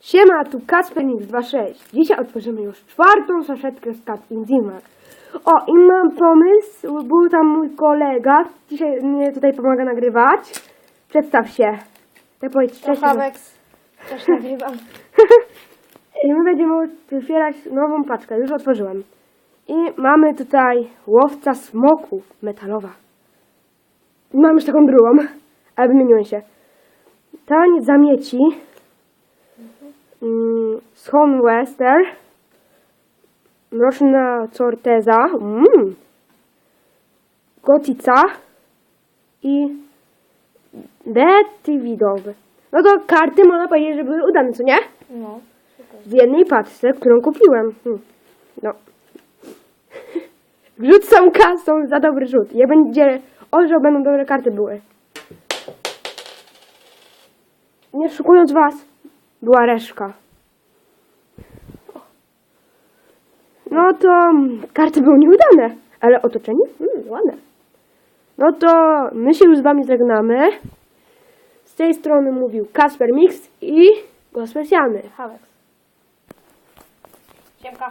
Siema, tu Kasper X26. Dzisiaj otworzymy już czwartą saszetkę z Cat. O, i mam pomysł, był tam mój kolega, dzisiaj mnie tutaj pomaga nagrywać. Przedstaw się. Tak powiedz cześć. Hawex. Też nagrywam. I my będziemy otwierać nową paczkę, już otworzyłem. I mamy tutaj łowca smoków metalowa. I mam już taką drugą, ale wymieniłem się. Taniec zamieci. Mm, Schon Wester. Mroczna Corteza. Mm. Gotica. I Betty Widowy. No to karty można powiedzieć, że były udane, co nie? No. w jednej paczce, którą kupiłem. Hmm. No. Rzut są kasą za dobry rzut. Jak będzie orzeł, będą dobre karty były. Nie szukując was, była reszka. No to karty były nieudane, ale otoczenie mm, ładne. No to my się już z wami żegnamy. Z tej strony mówił Kasper Mix i specjalny. Hawex. Siemka.